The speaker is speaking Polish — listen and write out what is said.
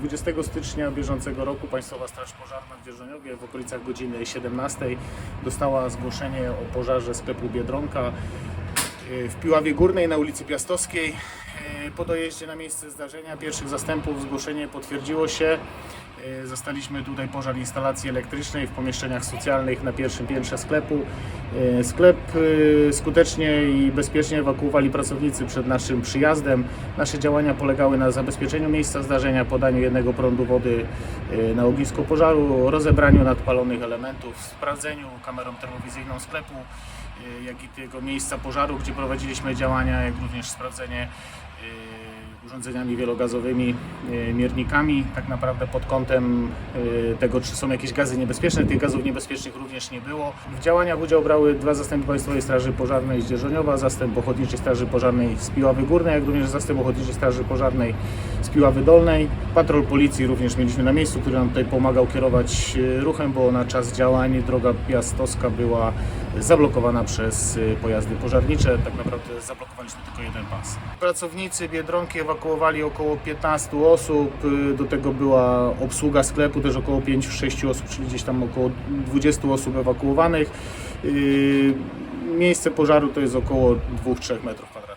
20 stycznia bieżącego roku Państwowa Straż Pożarna w Dzierżoniowie w okolicach godziny 17 dostała zgłoszenie o pożarze sklepu Biedronka y, w Piławie Górnej na ulicy Piastowskiej. Y, Po dojeździe na miejsce zdarzenia pierwszych zastępów zgłoszenie potwierdziło się. Y, Zastaliśmy tutaj pożar instalacji elektrycznej w pomieszczeniach socjalnych na pierwszym piętrze sklepu. Y, Sklep y, skutecznie i bezpiecznie ewakuowali pracownicy przed naszym przyjazdem. Nasze działania polegały na zabezpieczeniu miejsca zdarzenia, podaniu jednego prądu wody na ognisko pożaru, rozebraniu nadpalonych elementów, sprawdzeniu kamerą termowizyjną sklepu, jak i tego miejsca pożaru, gdzie prowadziliśmy działania, jak również sprawdzenie urządzeniami wielogazowymi, y, miernikami, tak naprawdę pod kątem y, tego, czy są jakieś gazy niebezpieczne. Tych gazów niebezpiecznych również nie było. W działaniach udział brały dwa zastępy Państwowej Straży Pożarnej z Dzierżoniowa, zastęp Ochotniczej Straży Pożarnej z Piławy Górnej, jak również zastęp Ochotniczej Straży Pożarnej z Piławy Dolnej. Patrol Policji również mieliśmy na miejscu, który nam tutaj pomagał kierować y, ruchem, bo na czas działań droga Piastowska była zablokowana przez y, pojazdy pożarnicze. Tak naprawdę zablokowaliśmy tylko jeden pas. Pracownicy Biedronki ewakuowali około 15 osób. Do tego była obsługa sklepu, też około 5-6 osób, czyli gdzieś tam około 20 osób ewakuowanych. Miejsce pożaru to jest około 2-3 metrów kwadratowych.